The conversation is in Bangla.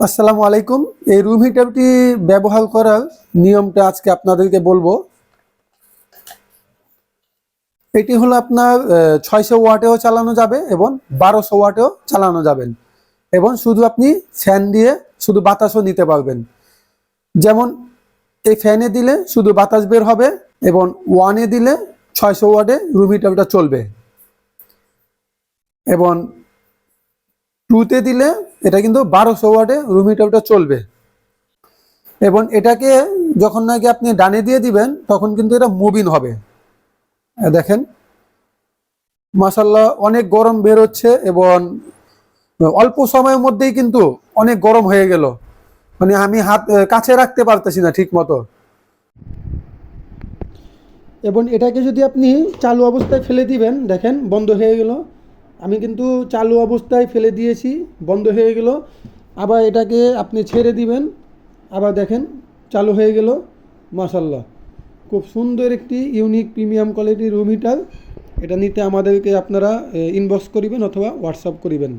আসসালামু আলাইকুম। এই রুম হিটারটি ব্যবহার করার নিয়মটা আজকে আপনাদেরকে বলব। এটি হলো আপনার ছয়শো ওয়াটেও চালানো যাবে এবং বারোশো ওয়াটেও চালানো যাবেন এবং শুধু আপনি ফ্যান দিয়ে শুধু বাতাসও নিতে পারবেন। যেমন এই ফ্যানে দিলে শুধু বাতাস বের হবে এবং ওয়ানে দিলে ছয়শো ওয়াটে রুম হিটারটা চলবে। এবং টুতে দিলে এটা কিন্তু বারোশো ওয়াটে রুম হিটারটা চলবে। এবং এটাকে যখন নাকি আপনি ডানে দিয়ে দিবেন, তখন কিন্তু এটা মুভিন হবে। দেখেন মাসাল্লাহ অনেক গরম বের হচ্ছে এবং অল্প সময়ের মধ্যেই কিন্তু অনেক গরম হয়ে গেল। মানে আমি হাত কাছে রাখতে পারতেছি না ঠিক মতো এবং এটাকে যদি আপনি চালু অবস্থায় ফেলে দিবেন, দেখেন বন্ধ হয়ে গেল। আমি কিন্তু চালু অবস্থায় ফেলে দিয়েছি, বন্ধ হয়ে গেল। আবার এটাকে আপনি ছেড়ে দিবেন। আবার দেখেন, চালু হয়ে গেল। মাসাল্লাহ খুব সুন্দর একটি ইউনিক প্রিমিয়াম কোয়ালিটির রুম হিটার এটা নিতে আমাদেরকে আপনারা ইনবক্স করিবেন অথবা হোয়াটসঅ্যাপ করিবেন।